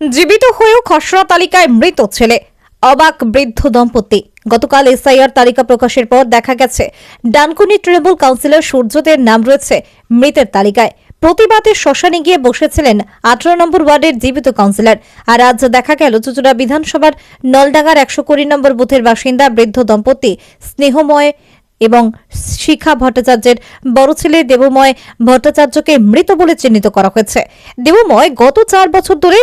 জীবিত হয়েও খসড়া তালিকায় মৃত ছেলে। অবাক বৃদ্ধ দম্পতি। গতকাল এসআইআর তালিকা প্রকাশের পর দেখা গেছে, ডানকুনি তৃণমূল কাউন্সিলর সূর্যদের নাম রয়েছে মৃতের তালিকায়। প্রতিবাদে শ্মশানে গিয়ে বসেছিলেন আঠারো নম্বর ওয়ার্ডের জীবিত কাউন্সিলর। আর আজ দেখা গেল, চুচুড়া বিধানসভার নলডাঙ্গার একশো কুড়ি নম্বর বুথের বাসিন্দা বৃদ্ধ দম্পতি। স্নেহময় এবং শিখা ভট্টাচার্যের বড় ছেলে দেবময় ভট্টাচার্যকে মৃত বলে চিহ্নিত করা হয়েছে। দেবময় গত চার বছর ধরে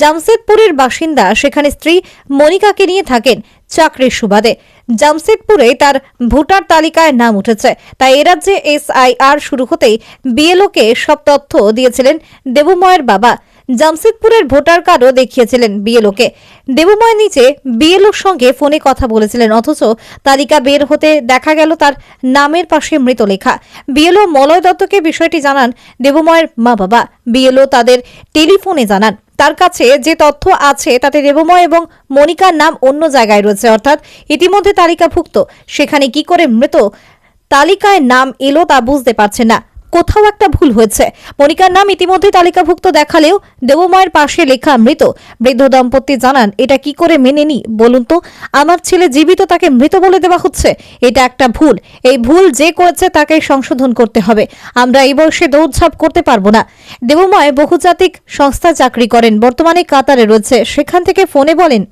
জামশেদপুরের বাসিন্দা। সেখানে স্ত্রী মনিকাকে নিয়ে থাকেন চাকরির সুবাদে। জামশেদপুরে তার ভোটার তালিকায় নাম উঠেছে। তাই এ রাজ্যে এসআইআর শুরু হতেই বিএলওকে সব তথ্য দিয়েছিলেন দেবময়ের বাবা। জামশেদপুরের ভোটার কার্ডও দেখিয়েছিলেন বিএলওকে। দেবময় নিচে বিএলওর সঙ্গে ফোনে কথা বলেছিলেন, অথচ তালিকা বের হতে দেখা গেল তার নামের পাশে মৃত লেখা বিএলও মলয় দত্তকে বিষয়টি জানান দেবময়ের মা বাবা বিএলও তাদের টেলিফোনে জানান, তার কাছে যে তথ্য আছে তাতে দেবময় এবং মনিকার নাম অন্য জায়গায় রয়েছে, অর্থাৎ ইতিমধ্যে তালিকাভুক্ত। সেখানে কি করে মৃত তালিকায় নাম এলো তা বুঝতে পারছে না। কোথাও একটা ভুল হয়েছে। মনিকার নাম ইতিমধ্যে তালিকাভুক্ত দেখালেও দেবমায়ের পাশে লেখা মৃত। বৃদ্ধ দম্পতি জানান, এটা কি করে মেনে নি, বলুন তো? আমার ছেলে জীবিত তাকে মৃত বলে দেওয়া হচ্ছে। এটা একটা ভুল। এই ভুল যে করেছে তাকে সংশোধন করতে হবে। আমরা এই বয়সে দৌড়ঝাঁপ করতে পারব না। দেবময় বহুজাতিক সংস্থা চাকরি করেন। বর্তমানে কাতারে রয়েছে। সেখান থেকে ফোনে বলেন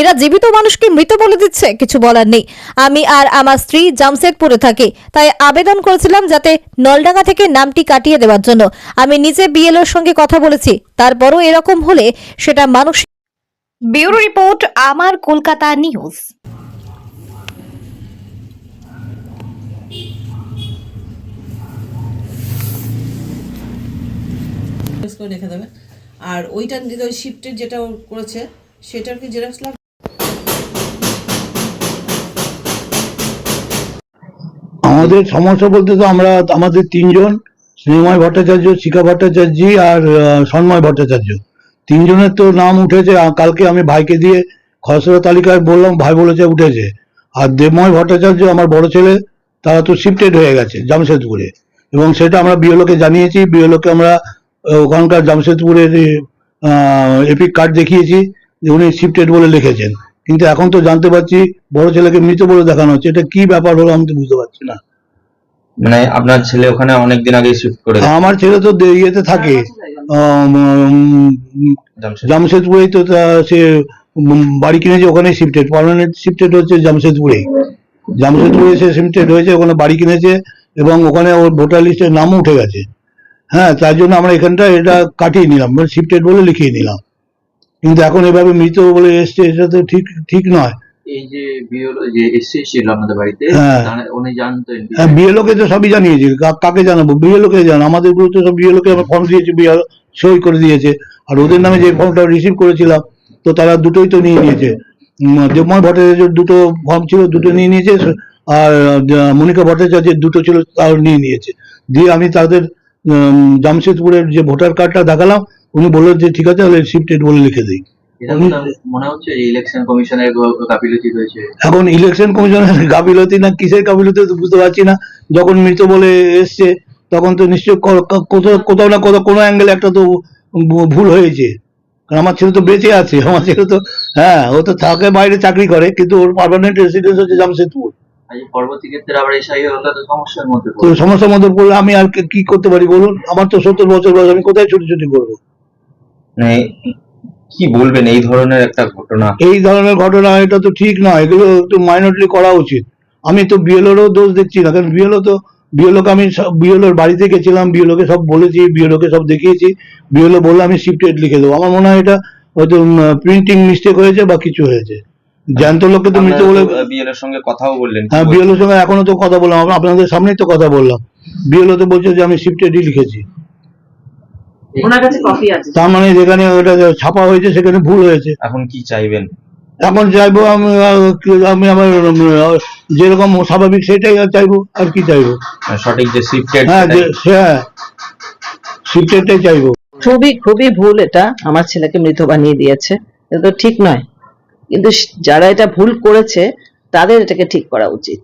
এরা জীবিত মানুষকে মৃত বলে দিচ্ছে কিছু বলার নেই। আমি আর আমার স্ত্রী জামশেদপুরে থাকি তাই আবেদন করেছিলাম যাতে নলডাঙ্গা থেকে নামটি কাটিয়ে দেওয়ার জন্য। আমি নিজে বিএলওর সঙ্গে কথা বলেছি তারপরও এরকম হলে সেটা মানুষ ব্যুরো রিপোর্ট আমার কলকাতা নিউজ। করে রেখে দেবে। আর ওইটা যদি ওই শিফটের যেটা করেছে সেটার কি জেরক্স লাগবে আমাদের সমস্যা বলতে তো আমরা আমাদের তিনজন, স্নেহময় ভট্টাচার্য, শিখা ভট্টাচার্য আর সন্ময় ভট্টাচার্য। তিনজনের তো নাম উঠেছে কালকে আমি ভাইকে দিয়ে খসড়া তালিকায় বললাম, ভাই বলেছে উঠেছে। আর দেবময় ভট্টাচার্য আমার বড় ছেলে, তারা তো শিফটেড হয়ে গেছে জামশেদপুরে। এবং সেটা আমরা বিএলওকে জানিয়েছি, বিএলওকে আমরা ওখানকার জামশেদপুরের এপিক কার্ড দেখিয়েছি, যে উনি শিফটেড বলে লিখেছেন। কিন্তু এখন তো জানতে পারছি, বড় ছেলেকে মৃত বলে দেখানো হচ্ছে। এটা কি ব্যাপার হলো আমি তো বুঝতে পারছি না। মানে আপনার ছেলে ওখানে অনেকদিন আগে শিফট করে গেছে। আমার ছেলে তো দে- ইয়েতে থাকে আম, উম, জামশেদ। জামশেদপুরেই তো তা- সে উম, বাড়ি কিনেছে ওখানে শিফটেড পার্মানেন্ট শিফটেড হচ্ছে জামশেদপুরেই। জামশেদপুরে সে শিফটেড হয়েছে ওখানে বাড়ি কিনেছে এবং ওখানে ওর ভোটার লিস্টের নামও উঠে গেছে। হ্যাঁ তার জন্য আমরা এখানটা এটা কাটিয়ে নিলাম মানে শিফটেড বলে লিখিয়ে নিলাম। কিন্তু এখন এভাবে মৃত বলে এসছে এটা তো ঠিক ঠিক নয়। এই যে বিএলও যে আমাদের বাড়িতে হ্যাঁ। তারা- উনি জানতেন হ্যাঁ তো সবই জানিয়েছি। কাকে জানাব? বিএলও কে জানো আমাদের গ্রুপ তো সব বিএলও কে আমরা ফর্ম দিয়েছি বিএলও সই করে দিয়েছে। আর ওদের নামে যে ফর্মটা রিসিভ করেছিলাম তো তারা দুটোই তো নিয়ে নিয়েছে। উম, দেবময় ভট্টাচার্যের দুটো ফর্ম ছিল দুটো নিয়ে নিয়েছে আর মনিকা ভট্টাচার্যের দুটো ছিল তাও নিয়ে নিয়েছে। দিয়ে আমি তাদের জামশেদপুরের যে ভোটার কার্ডটা দেখালাম উনি বললেন যে ঠিক আছে তাহলে শিফটেড বলে লিখে দিই। মনে হচ্ছে ইলেকশন কমিশনের গাফিলতি রয়েছে এখন ইলেকশন কমিশনের গাফিলতি না কিসের গাফিলতি তো বুঝতে পারছি না। যখন মৃত বলে এসছে তখন তো নিশ্চয় কোথাও কোথাও না কোথাও কোনো অ্যাঙ্গেলে একটা তো ভুল হয়েছে। কারণ আমার ছেলে তো বেঁচে আছে আমার ছেলে তো হ্যাঁ ও তো থাকে বাইরে চাকরি করে কিন্তু ওর পার্মানেন্ট রেসিডেন্স হচ্ছে জামশেদপুর। তো সমস্যার মধ্যে সমস্যার মধ্যে পড়লে আমি আর কি- কি করতে পারি বলুন? আমার তো সত্তর বছর বয়স আমি কোথায় ছুটি ছুটি করব? মানে কি বলবেন এই ধরনের একটা ঘটনা এই ধরনের ঘটনা এটা তো ঠিক নয় এগুলো একটু মাইনরলি করা উচিত আমি তো বিএলওরও দোষ দেখছি না কারণ বিএলও তো বিএলওকে আমি বিএলওর বাড়িতে গেছিলাম বিএলওকে সব বলেছি বিএলওকে সব দেখিয়েছি বিএলও বলল আমি শিফটেড লিখে দেবো আমার মনে হয় এটা হয়তো প্রিন্টিং মিস্টেক হয়েছে বা কিছু হয়েছে জ্যান্ত লোককে তো মৃত বলে বিএলওর সঙ্গে কথাও বললেন হ্যাঁ? বিএলওর সঙ্গে এখনও তো কথা বললাম আপনাদের সামনেই তো কথা বললাম বিএলও তো বলছে যে আমি শিফটে ডি লিখেছি ওনার কাছে কপি আছে। তার মানে যেখানে ওটা ছাপা হয়েছে সেখানে ভুল হয়েছে। এখন কি চাইবেন? এখন চাইব আমি আমি আমার যেরকম স্বাভাবিক সেটাই চাইব আর কি চাইব? মানে সঠিক যে শিফটেড হ্যাঁ হ্যাঁ শিফটেডটাই চাইব। খুবই খুবই ভুল এটা আমার ছেলেকে মৃত বানিয়ে দিয়েছে। এটা তো ঠিক নয়। কিন্তু যারা এটা ভুল করেছে তাদের এটাকে ঠিক করা উচিত।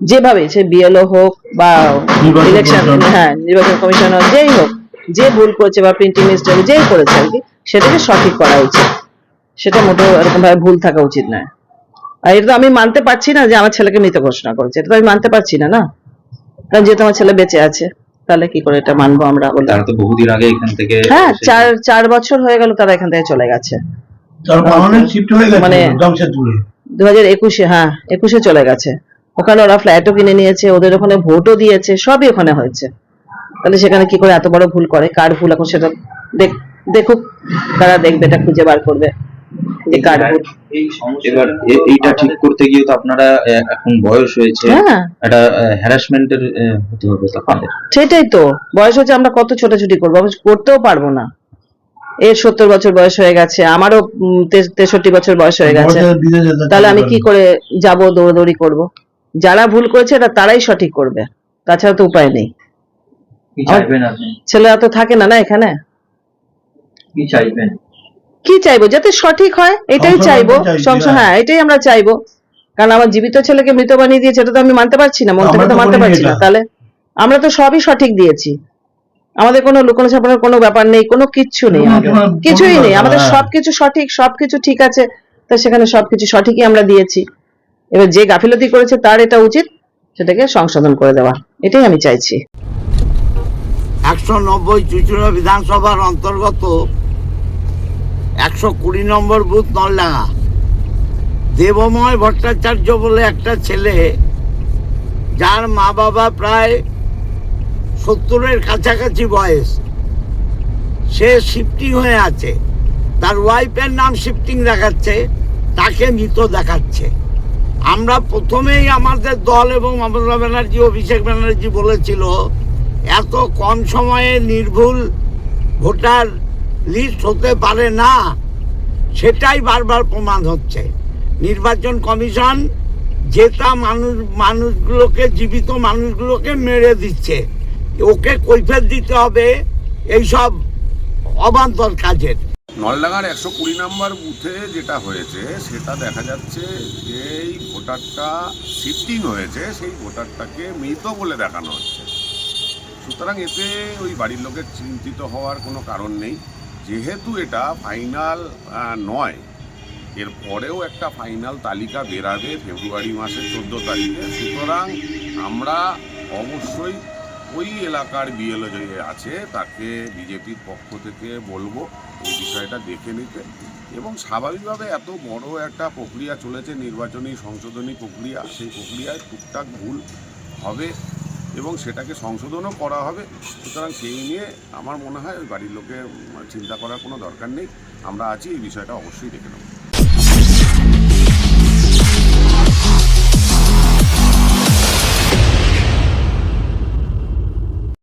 যেভাবে সে বিএলও হোক বা ইলেকশন হ্যাঁ নির্বাচন কমিশন হোক যেই হোক। যে ভুল করেছে বা প্রিন্টিং মিনিস্টার যেই করেছে আর কি সেটাকে সঠিক করা উচিত। সেটা মোটেও এরকম ভাবে ভুল থাকা উচিত নয়। আর এটা তো আমি মানতে পারছি না যে আমার ছেলেকে মৃত ঘোষণা করেছে। এটা তো আমি মানতে পারছি না না? কারণ যেহেতু আমার ছেলে বেঁচে আছে তাহলে কি করে এটা মানবো আমরা বলে তারা তো বহুদিন আগে এখান থেকে হ্যাঁ চার চার বছর হয়ে গেল তারা এখান থেকে চলে গেছে। তার পার্মানেন্ট শিফট হয়ে গেছে মানে- দু হাজার একুশে হ্যাঁ একুশে চলে গেছে। ওখানে ওরা ফ্ল্যাটও কিনে নিয়েছে ওদের ওখানে ভোটও দিয়েছে সবই ওখানে হয়েছে। তাহলে সেখানে কি করে এত বড় ভুল করে? কার ভুল? এখন সেটা দেখুক তারা দেখবে এটা খুঁজে বার করবে যে কার ভুল। এবার এইটা ঠিক করতে গিয়ে তো আপনারা এখন বয়স হয়েছে হ্যাঁ। একটা হ্যারাসমেন্টের হতে হবে সেটাই তো। বয়স হচ্ছে আমরা কত ছোটাছুটি করব? আমরা করতেও পারব না। এর সত্তর বছর বয়স হয়ে গেছে আমারও তেষট্টি বছর বয়স হয়ে গেছে। তাহলে আমি কি করে যাব দৌড়দৌড়ি করব? যারা ভুল করেছে এটা তারাই সঠিক করবে। তাছাড়া তো উপায় নেই। কি চাইবেন আপনি? ছেলেরা তো থাকে না না এখানে? কি চাইবেন? কি চাইব? যাতে সঠিক হয় এটাই চাইব। হ্যাঁ। হ্যাঁ এটাই আমরা চাইব। কারণ আমার জীবিত ছেলেকে মৃত বানিয়ে দিয়েছে এটা তো আমি মানতে পারছি না মন থেকে তো মানতে পারছি না। তাহলে আমরা তো সবই সঠিক দিয়েছি। আমাদের কোনো লুকোনো ছাপানোর কোনো ব্যাপার নেই কোনো কিচ্ছু নেই। কিছুই নেই আমাদের হ্যাঁ। সবকিছু সঠিক সবকিছু ঠিক আছে। তো সেখানে সবকিছু সঠিকই আমরা দিয়েছি। এবার যে গাফিলতি করেছে তার এটা উচিত সেটাকে সংশোধন করে দেওয়া। এটাই আমি চাইছি। একশো নব্বই চুচুড়া বিধানসভার অন্তর্গত একশো কুড়ি নম্বর বুথ নলডাঙ্গা। দেবময় ভট্টাচার্য বলে একটা ছেলে, যার মা বাবা প্রায় সত্তরের কাছাকাছি বয়স। সে শিফটিং হয়ে আছে। তার ওয়াইফের নাম শিফটিং দেখাচ্ছে, তাকে মৃত দেখাচ্ছে। আমরা প্রথমেই আমাদের দল এবং মমতা ব্যানার্জি, অভিষেক ব্যানার্জি বলেছিল এত কম সময়ে নির্ভুল ভোটার লিস্ট হতে পারে না, সেটাই বারবার প্রমাণ হচ্ছে। নির্বাচন কমিশন জেতা মানুষ, মানুষগুলোকে, জীবিত মানুষগুলোকে মেরে দিচ্ছে, ওকে কৈফেত দিতে হবে, এইসব অবান্তর কাজের। নলডাঙ্গার একশো কুড়ি নম্বর বুথে যেটা হয়েছে, সেটা দেখা যাচ্ছে যে এই ভোটারটা শিফটিং হয়েছে, সেই ভোটারটাকে মৃত বলে দেখানো হচ্ছে। সুতরাং এতে ওই বাড়ির লোকের চিন্তিত হওয়ার কোনো কারণ নেই। যেহেতু এটা ফাইনাল নয় এর পরেও একটা ফাইনাল তালিকা বেরাবে ফেব্রুয়ারি মাসের চোদ্দ তারিখে। সুতরাং আমরা অবশ্যই ওই এলাকার বিএলও যে আছে, তাকে বিজেপির পক্ষ থেকে বলব এই বিষয়টা দেখে নিতে। এবং স্বাভাবিকভাবে এত বড় একটা প্রক্রিয়া চলেছে, নির্বাচনী, সংশোধনী প্রক্রিয়া, সেই প্রক্রিয়ায় টুকটাক ভুল হবে। এবং সেটাকে সংশোধনও করা হবে। সুতরাং সেই নিয়ে আমার মনে হয় ওই বাড়ির লোকে উম, চিন্তা করার কোনো দরকার নেই। আমরা আছি এই বিষয়টা অবশ্যই দেখে নেব।